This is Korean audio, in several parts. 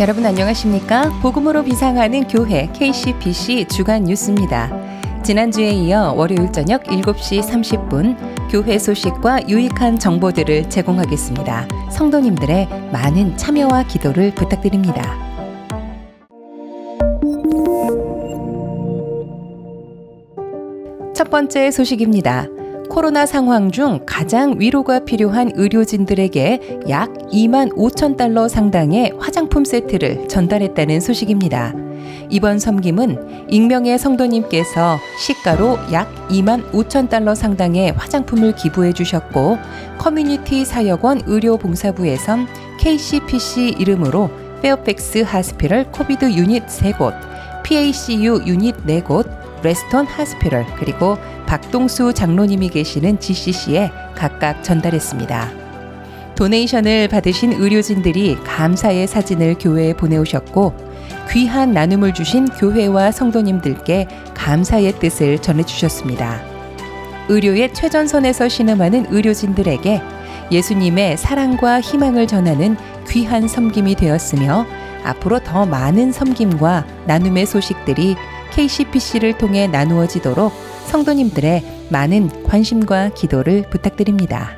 여러분 안녕하십니까? 복음으로 비상하는 교회 KCPC 주간 뉴스입니다. 지난주에 이어 월요일 저녁 7시 30분 교회 소식과 유익한 정보들을 제공하겠습니다. 성도님들의 많은 참여와 기도를 부탁드립니다. 첫 번째 소식입니다. 코로나 상황 중 가장 위로가 필요한 의료진들에게 약 2만 5천 달러 상당의 화장품 세트를 전달했다는 소식입니다. 이번 섬김은 익명의 성도님께서 시가로 약 2만 5천 달러 상당의 화장품을 기부해 주셨고 커뮤니티 사역원 의료봉사부에선 KCPC 이름으로 페어팩스 하스피럴 코비드 유닛 3곳, PACU 유닛 4곳, 레스턴 하스피럴 그리고 박동수 장로님이 계시는 GCC에 각각 전달했습니다. 도네이션을 받으신 의료진들이 감사의 사진을 교회에 보내오셨고 귀한 나눔을 주신 교회와 성도님들께 감사의 뜻을 전해주셨습니다. 의료의 최전선에서 신음하는 의료진들에게 예수님의 사랑과 희망을 전하는 귀한 섬김이 되었으며 앞으로 더 많은 섬김과 나눔의 소식들이 KCPC를 통해 나누어지도록 성도님들의 많은 관심과 기도를 부탁드립니다.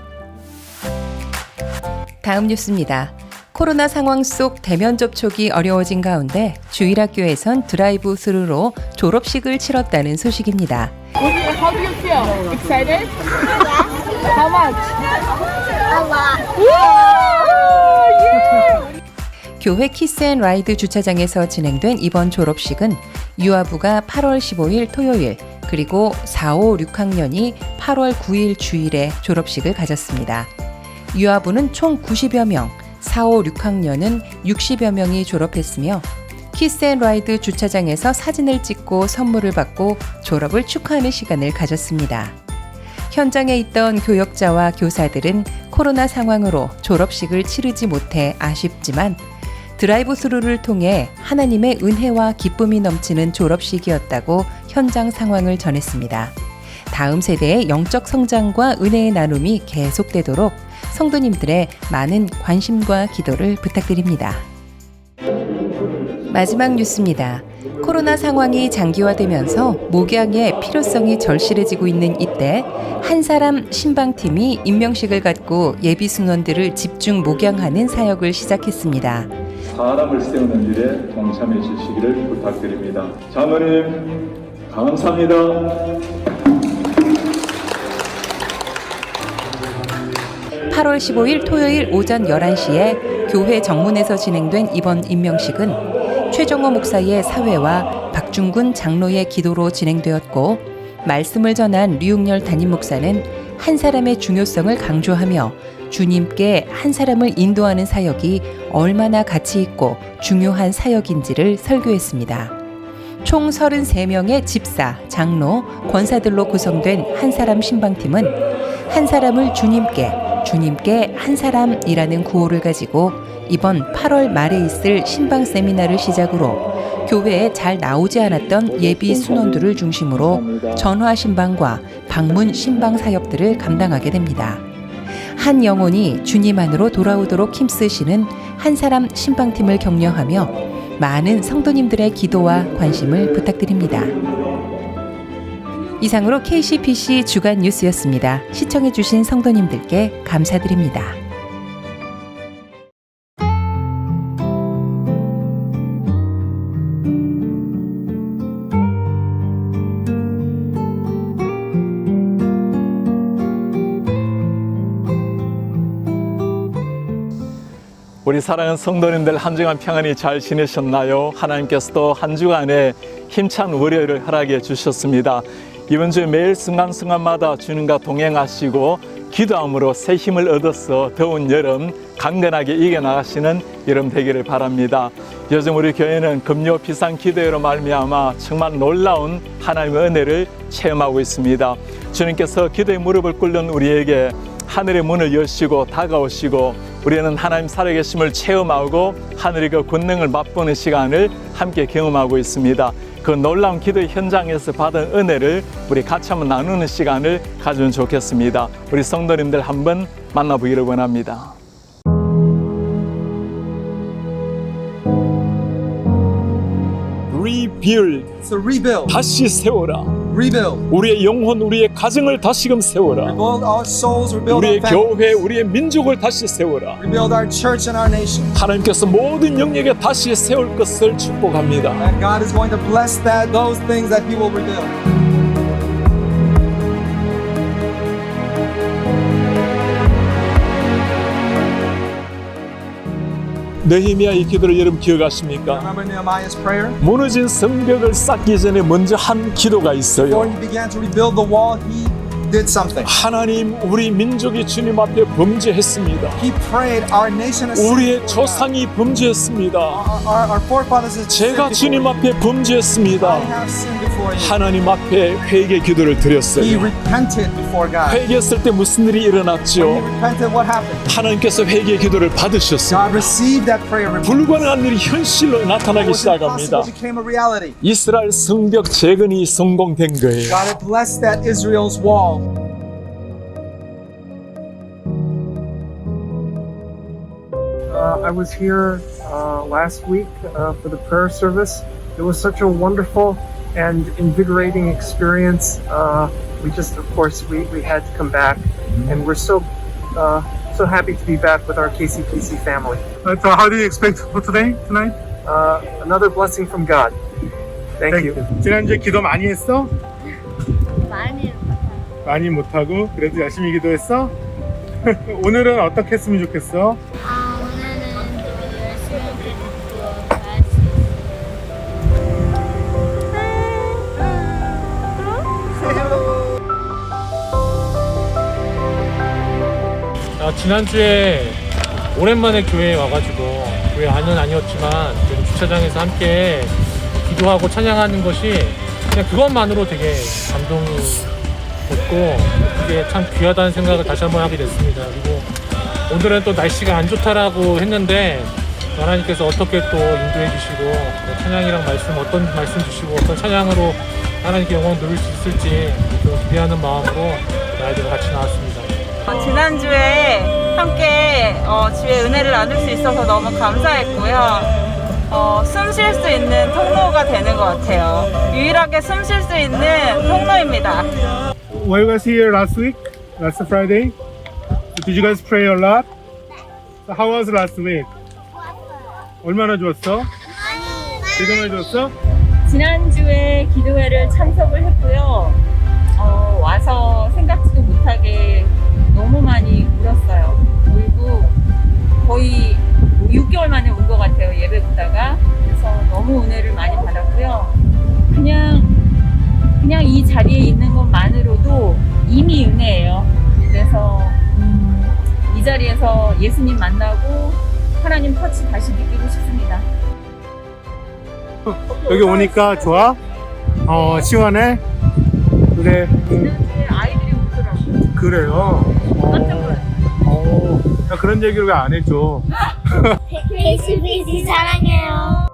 다음 뉴스입니다. 코로나 상황 속 대면 접촉이 어려워진 가운데 주일학교에선 드라이브 스루로 졸업식을 치렀다는 소식입니다. How do you feel? Excited? How much? A lot. 교회 키스앤라이드 주차장에서 진행된 이번 졸업식은 유아부가 8월 15일 토요일 그리고 4, 5, 6학년이 8월 9일 주일에 졸업식을 가졌습니다. 유아부는 총 90여 명, 4, 5, 6학년은 60여 명이 졸업했으며 키스앤라이드 주차장에서 사진을 찍고 선물을 받고 졸업을 축하하는 시간을 가졌습니다. 현장에 있던 교역자와 교사들은 코로나 상황으로 졸업식을 치르지 못해 아쉽지만 드라이브 스루를 통해 하나님의 은혜와 기쁨이 넘치는 졸업식이었다고 현장 상황을 전했습니다. 다음 세대의 영적 성장과 은혜의 나눔이 계속되도록 성도님들의 많은 관심과 기도를 부탁드립니다. 마지막 뉴스입니다. 코로나 상황이 장기화되면서 목양의 필요성이 절실해지고 있는 이때 한 사람 신방팀이 임명식을 갖고 예비 순원들을 집중 목양하는 사역을 시작했습니다. 사람을 세우는 일에 동참해 주시기를 부탁드립니다. 장로님 감사합니다. 8월 15일 토요일 오전 11시에 교회 정문에서 진행된 이번 임명식은 최정호 목사의 사회와 박중군 장로의 기도로 진행되었고 말씀을 전한 류웅열 담임 목사는 한 사람의 중요성을 강조하며 주님께 한 사람을 인도하는 사역이 얼마나 가치 있고 중요한 사역인지를 설교했습니다. 총 33명의 집사, 장로, 권사들로 구성된 한 사람 신방팀은 한 사람을 주님께, 주님께 한 사람이라는 구호를 가지고 이번 8월 말에 있을 신방 세미나를 시작으로 교회에 잘 나오지 않았던 예비 순원들을 중심으로 전화 신방과 방문 신방 사역들을 감당하게 됩니다. 한 영혼이 주님 안으로 돌아오도록 힘쓰시는 한 사람 신방팀을 격려하며 많은 성도님들의 기도와 관심을 부탁드립니다. 이상으로 KCPC 주간 뉴스였습니다. 시청해주신 성도님들께 감사드립니다. 우리 사랑하는 성도님들 한 주간 평안히 잘 지내셨나요? 하나님께서도 한 주간에 힘찬 월요일을 허락해 주셨습니다. 이번 주 매일 순간순간마다 주님과 동행하시고 기도함으로 새 힘을 얻어서 더운 여름 강건하게 이겨나가시는 여름 되기를 바랍니다. 요즘 우리 교회는 금요 비상 기도회로 말미암아 정말 놀라운 하나님의 은혜를 체험하고 있습니다. 주님께서 기도의 무릎을 꿇는 우리에게 하늘의 문을 여시고 다가오시고 우리는 하나님 살아계심을 체험하고 하늘의 그 권능을 맛보는 시간을 함께 경험하고 있습니다. 그 놀라운 기도 현장에서 받은 은혜를 우리 같이 한번 나누는 시간을 가지면 좋겠습니다. 우리 성도님들 한번 만나보기를 원합니다. rebuild rebuild. 다시 세워라. 우리의 영혼 우리의 가정을 다시금 세워라 Rebuild our souls. Rebuild 우리의. 교회 우리의 민족을 다시 세워라 Rebuild our church and our nation. 하나님께서 모든 영역에 다시 세울 것을 축복합니다 느헤미야의 기도를 여러분 기억하십니까? Remember Nehemiah's prayer? 무너진 성벽을 쌓기 전에 먼저 한 기도가 있어요 he began to rebuild the wall, he did something. 하나님 우리 민족이 주님 앞에 범죄했습니다 He prayed, Our nation has 우리의. 조상이 범죄했습니다 Our, our, forefathers have sinned 제가 주님. 앞에 I 범죄했습니다 have sinned before you. 하나님 앞에 회개 기도를 He 드렸어요 repented before God. 회개했을 때 무슨 일이 When he 일어났죠? repented, what happened? 하나님께서 회개 기도를 받으셨습니다 God received that prayer. repentance. 불가능한 일이 현실로 What 나타나기 was 시작합니다 impossible became a reality. 이스라엘 성벽 재건이 성공된 거예요 God had blessed that Israel's wall. I was here uh, last week uh, for the prayer service. It was such a wonderful and invigorating experience. Uh, we just, of course, we, we had to come back, and we're so uh, so happy to be back with our KCPC family. Uh, so how do you expect for today, tonight? Uh, another blessing from God. Thank you. 지난주에 기도 많이 했어? 많이 많이 못하고 그래도 열심히 기도했어? 오늘은 어떻게 했으면 좋겠어? 아, 지난주에 오랜만에 교회에 와가지고 교회 안은 아니었지만 주차장에서 함께 기도하고 찬양하는 것이 그냥 그것만으로 되게 감동이 됐고 그게 참 귀하다는 생각을 다시 한번 하게 됐습니다. 그리고 오늘은 또 날씨가 안 좋다라고 했는데 하나님께서 어떻게 또 인도해 주시고 또 찬양이랑 말씀 어떤 말씀 주시고 어떤 찬양으로 하나님께 영광 누릴 수 있을지 좀 기대하는 마음으로 아이들과 같이 나왔습니다. 어, 지난주에 함께 어, 주의 은혜를 나눌 수 있어서 너무 감사했고요. 어, 숨 쉴 수 있는 통로가 되는 것 같아요. 유일하게 숨 쉴 수 있는 통로입니다. Were you guys here last week? Last Friday? Did you guys pray a lot? So how was last week? 얼마나 좋았어? 많이 좋았어? 지난주에 기도회를 참석을 했고요. 어, 와서 생각지도 못하게 너무 많이 울었어요. 울고 거의 6개월 만에 온 것 같아요. 예배 보다가. 그래서 너무 은혜를 많이 받았고요. 그냥, 그냥 이 자리에 있는 것만으로도 이미 은혜예요. 그래서, 음, 이 자리에서 예수님 만나고 하나님 터치 다시 느끼고 싶습니다. 여기 오니까 좋아? 어 시원해? 그래 지난주에 아이들이 울더라고요. 그래요? 놀랐어요. 어, 야, 그런 얘기를 왜 안 해줘? KCBC 사랑해요.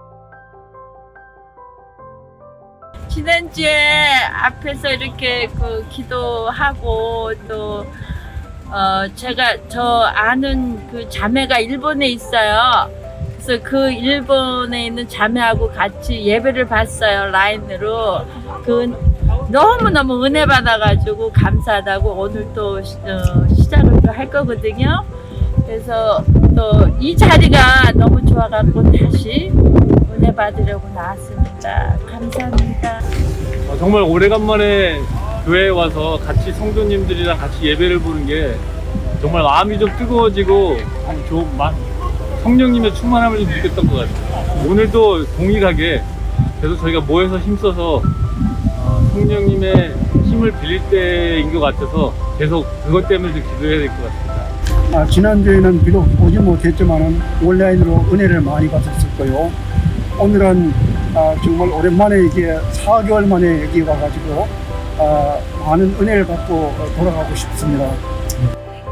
지난주에 앞에서 이렇게 그 기도하고 또 어, 제가 저 아는 그 자매가 일본에 있어요. 그래서 그 일본에 있는 자매하고 같이 예배를 봤어요 라인으로. 그 너무 너무 은혜 받아가지고 감사하다고 오늘 또 시, 어, 또할 거거든요. 그래서 또 이 자리가 너무 좋아갖고 다시 은혜 받으려고 나왔습니다. 감사합니다. 어, 정말 오래간만에 교회에 와서 같이 성도님들이랑 같이 예배를 보는 게 정말 마음이 좀 뜨거워지고 좀 막 성령님의 충만함을 좀 느꼈던 것 같아요. 오늘도 동일하게 계속 저희가 모여서 힘써서 어, 성령님의 힘을 빌릴 때인 것 같아서 계속 그것 때문에 좀 기도해야 될 것 같습니다. 아, 지난주에는 비록 오지 못했지만은 온라인으로 은혜를 많이 받았을 거요. 오늘은 아, 정말 오랜만에 이게 4개월 만에 여기 와가지고 아, 많은 은혜를 받고 돌아가고 싶습니다.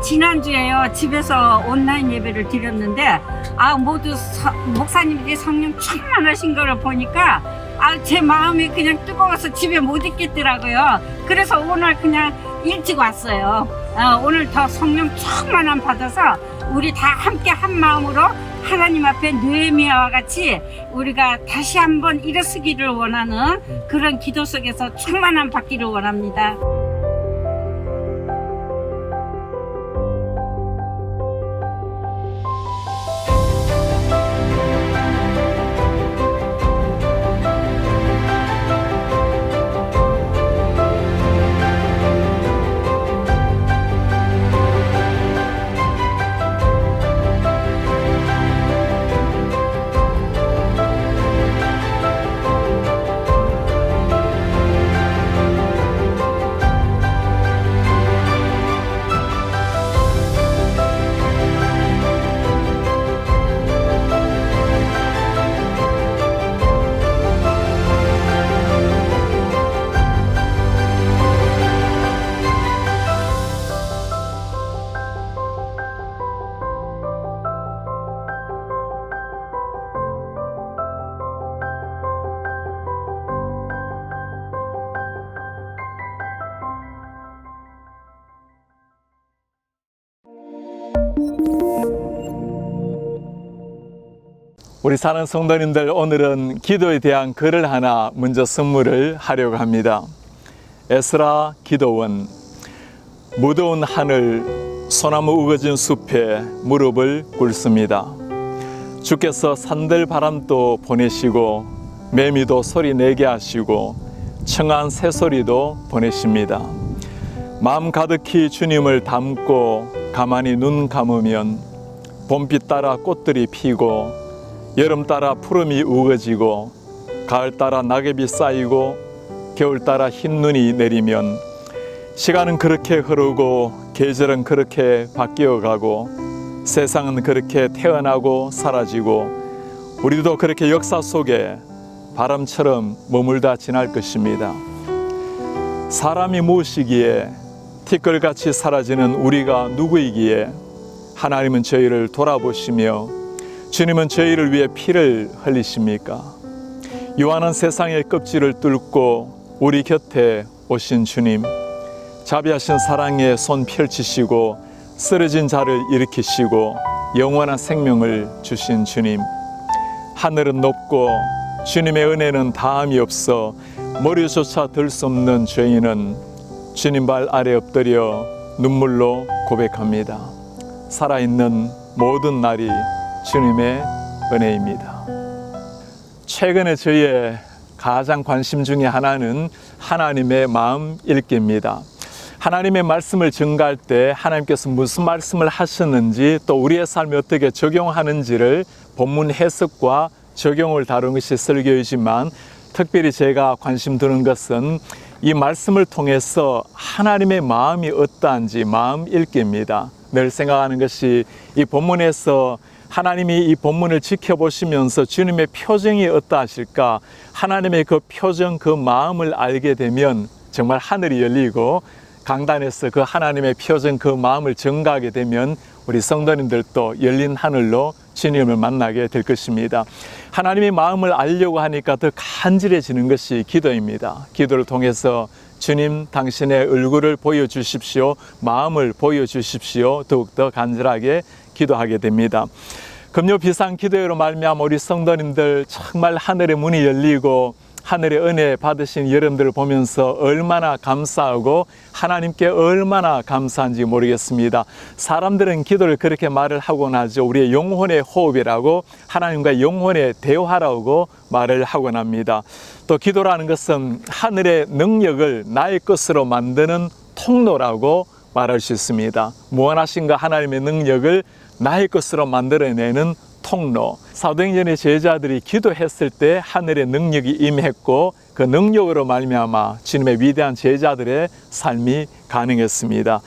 지난주에요 집에서 온라인 예배를 드렸는데 아 모두 서- 목사님들이 성령 충만하신 거를 보니까 아 제 마음이 그냥 뜨거워서 집에 못 있겠더라고요 그래서 오늘 그냥 일찍 왔어요 어, 오늘 더 성령 충만함 받아서 우리 다 함께 한 마음으로 하나님 앞에 느헤미야와 같이 우리가 다시 한번 일어서기를 원하는 그런 기도 속에서 충만함 받기를 원합니다. 우리 사는 성도님들 오늘은 기도에 대한 글을 하나 먼저 선물을 하려고 합니다. 에스라 기도원 무더운 하늘 소나무 우거진 숲에 무릎을 꿇습니다. 주께서 산들 바람도 보내시고 매미도 소리 내게 하시고 청한 새소리도 보내십니다. 마음 가득히 주님을 담고 가만히 눈 감으면 봄빛 따라 꽃들이 피고 여름 따라 푸름이 우거지고 가을 따라 낙엽이 쌓이고 겨울 따라 흰 눈이 내리면 시간은 그렇게 흐르고 계절은 그렇게 바뀌어 가고 세상은 그렇게 태어나고 사라지고 우리도 그렇게 역사 속에 바람처럼 머물다 지날 것입니다. 사람이 무엇이기에 티끌같이 사라지는 우리가 누구이기에 하나님은 저희를 돌아보시며 주님은 저희를 위해 피를 흘리십니까? 요한은 세상의 껍질을 뚫고 우리 곁에 오신 주님, 자비하신 사랑의 손 펼치시고 쓰러진 자를 일으키시고 영원한 생명을 주신 주님. 하늘은 높고 주님의 은혜는 다함이 없어 머리조차 들 수 없는 죄인은 주님 발 아래 엎드려 눈물로 고백합니다. 살아있는 모든 날이 주님의 은혜입니다. 최근에 저희의 가장 관심 중에 하나는 하나님의 마음 읽기입니다. 하나님의 말씀을 증가할 때 하나님께서 무슨 말씀을 하셨는지 또 우리의 삶에 어떻게 적용하는지를 본문 해석과 적용을 다룬 것이 설교이지만 특별히 제가 관심 두는 것은 이 말씀을 통해서 하나님의 마음이 어떠한지 마음 읽기입니다. 늘 생각하는 것이 이 본문에서 하나님이 이 본문을 지켜보시면서 주님의 표정이 어떠하실까? 하나님의 그 표정, 그 마음을 알게 되면 정말 하늘이 열리고 강단에서 그 하나님의 표정, 그 마음을 증가하게 되면 우리 성도님들도 열린 하늘로 주님을 만나게 될 것입니다. 하나님의 마음을 알려고 하니까 더 간절해지는 것이 기도입니다. 기도를 통해서 주님 당신의 얼굴을 보여주십시오. 마음을 보여주십시오. 더욱더 간절하게 기도하게 됩니다. 금요 비상 기도회로 말미암아 우리 성도님들 정말 하늘의 문이 열리고 하늘의 은혜 받으신 여러분들을 보면서 얼마나 감사하고 하나님께 얼마나 감사한지 모르겠습니다. 사람들은 기도를 그렇게 말을 하곤 하죠. 우리의 영혼의 호흡이라고 하나님과 영혼의 대화라고 말을 하곤 합니다. 또 기도라는 것은 하늘의 능력을 나의 것으로 만드는 통로라고 말할 수 있습니다. 무한하신가 하나님의 능력을 나의 것으로 만들어내는 통로. 사도행전의 제자들이 기도했을 때 하늘의 능력이 임했고 그 능력으로 말미암아 주님의 위대한 제자들의 삶이 가능했습니다.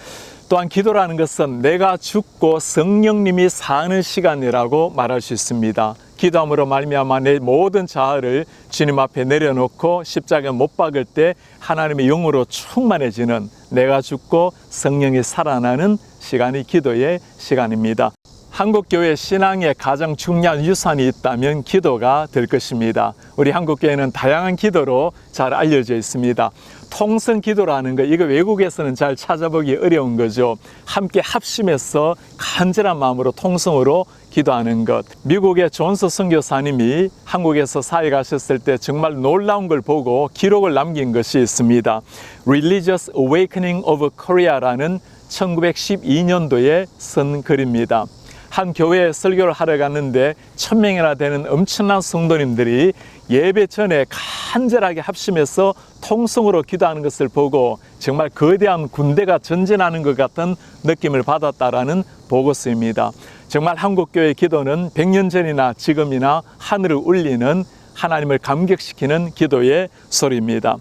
또한 기도라는 것은 내가 죽고 성령님이 사는 시간이라고 말할 수 있습니다. 기도함으로 말미암아 내 모든 자아를 주님 앞에 내려놓고 십자가에 못 박을 때 하나님의 영으로 충만해지는 내가 죽고 성령이 살아나는 시간이 기도의 시간입니다. 한국 교회 신앙의 가장 중요한 유산이 있다면 기도가 될 것입니다. 우리 한국 교회는 다양한 기도로 잘 알려져 있습니다. 통성 기도라는 거 이거 외국에서는 잘 찾아보기 어려운 거죠. 함께 합심해서 간절한 마음으로 통성으로 기도하는 것. 미국의 존스 선교사님이 한국에서 사회 가셨을 때 정말 놀라운 걸 보고 기록을 남긴 것이 있습니다. Religious Awakening of Korea라는 1912년도에 쓴 글입니다. 한 교회에 설교를 하러 갔는데 천 명이나 되는 엄청난 성도님들이 예배 전에 간절하게 합심해서 통성으로 기도하는 것을 보고 정말 거대한 군대가 전진하는 것 같은 느낌을 받았다라는 보고서입니다. 정말 한국 교회 기도는 100년 전이나 지금이나 하늘을 울리는 하나님을 감격시키는 기도의 소리입니다.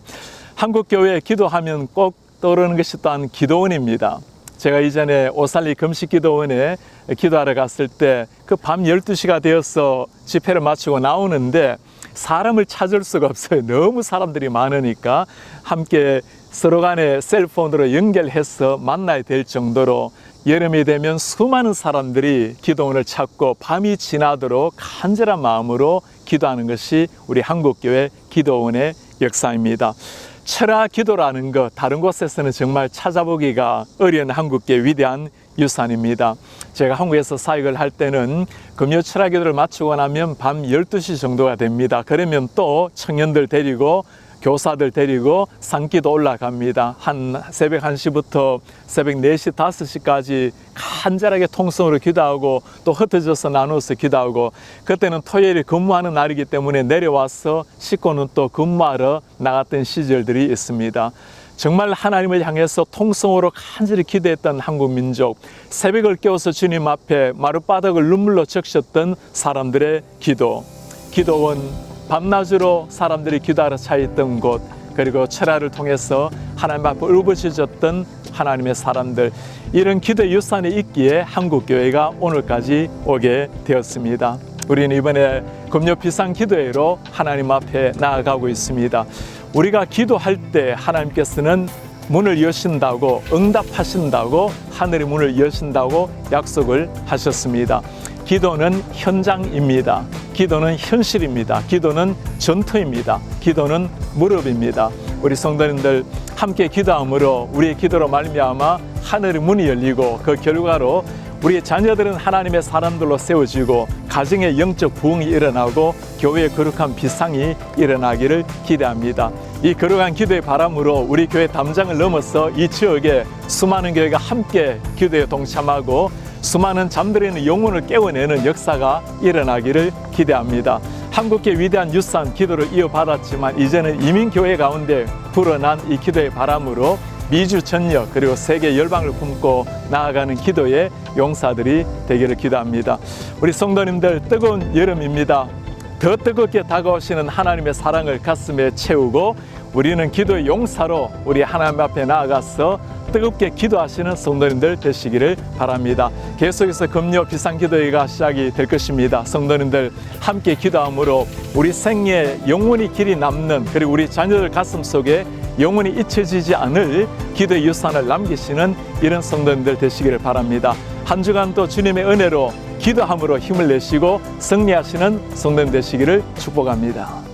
한국 교회 기도하면 꼭 떠오르는 것이 또한 기도원입니다. 제가 이전에 오살리 금식기도원에 기도하러 갔을 때 그 밤 12시가 되어서 집회를 마치고 나오는데 사람을 찾을 수가 없어요. 너무 사람들이 많으니까 함께 서로 간에 셀폰으로 연결해서 만나야 될 정도로 여름이 되면 수많은 사람들이 기도원을 찾고 밤이 지나도록 간절한 마음으로 기도하는 것이 우리 한국교회 기도원의 역사입니다. 철학 기도라는 것 다른 곳에서는 정말 찾아보기가 어려운 한국계 위대한 유산입니다. 제가 한국에서 사역을 할 때는 금요 철학 기도를 마치고 나면 밤 12시 정도가 됩니다. 그러면 또 청년들 데리고 교사들 데리고 산기도 올라갑니다. 한 새벽 1시부터 새벽 4시, 5시까지 간절하게 통성으로 기도하고 또 흩어져서 나누어서 기도하고 그때는 토요일이 근무하는 날이기 때문에 내려와서 씻고는 또 근무하러 나갔던 시절들이 있습니다. 정말 하나님을 향해서 통성으로 간절히 기도했던 한국 민족, 새벽을 깨워서 주님 앞에 마룻바닥을 눈물로 적셨던 사람들의 기도, 기도원, 밤낮으로 사람들이 기도하러 차 있던 곳, 그리고 철야를 통해서 하나님 앞에 울부짖었던 하나님의 사람들, 이런 기도 유산이 있기에 한국 교회가 오늘까지 오게 되었습니다. 우리는 이번에 금요 비상 기도회로 하나님 앞에 나아가고 있습니다. 우리가 기도할 때 하나님께서는 문을 여신다고 응답하신다고 하늘의 문을 여신다고 약속을 하셨습니다. 기도는 현장입니다. 기도는 현실입니다. 기도는 전투입니다. 기도는 무릎입니다. 우리 성도님들 함께 기도함으로 우리의 기도로 말미암아 하늘의 문이 열리고 그 결과로 우리의 자녀들은 하나님의 사람들로 세워지고 가정의 영적 부흥이 일어나고 교회의 거룩한 비상이 일어나기를 기대합니다. 이 거룩한 기도의 바람으로 우리 교회 담장을 넘어서 이 지역에 수많은 교회가 함께 기도에 동참하고 수많은 잠들어 있는 영혼을 깨워내는 역사가 일어나기를 기대합니다. 한국계 위대한 유산 기도를 이어받았지만 이제는 이민교회 가운데 불어난 이 기도의 바람으로 미주 전역 그리고 세계 열방을 품고 나아가는 기도의 용사들이 되기를 기도합니다. 우리 성도님들 뜨거운 여름입니다. 더 뜨겁게 다가오시는 하나님의 사랑을 가슴에 채우고 우리는 기도의 용사로 우리 하나님 앞에 나아가서 뜨겁게 기도하시는 성도님들 되시기를 바랍니다. 계속해서 금요 비상기도회가 시작이 될 것입니다. 성도님들 함께 기도함으로 우리 생에 영원히 길이 남는 그리고 우리 자녀들 가슴 속에 영원히 잊혀지지 않을 기도의 유산을 남기시는 이런 성도님들 되시기를 바랍니다. 한 주간도 주님의 은혜로 기도함으로 힘을 내시고 승리하시는 성도님 되시기를 축복합니다.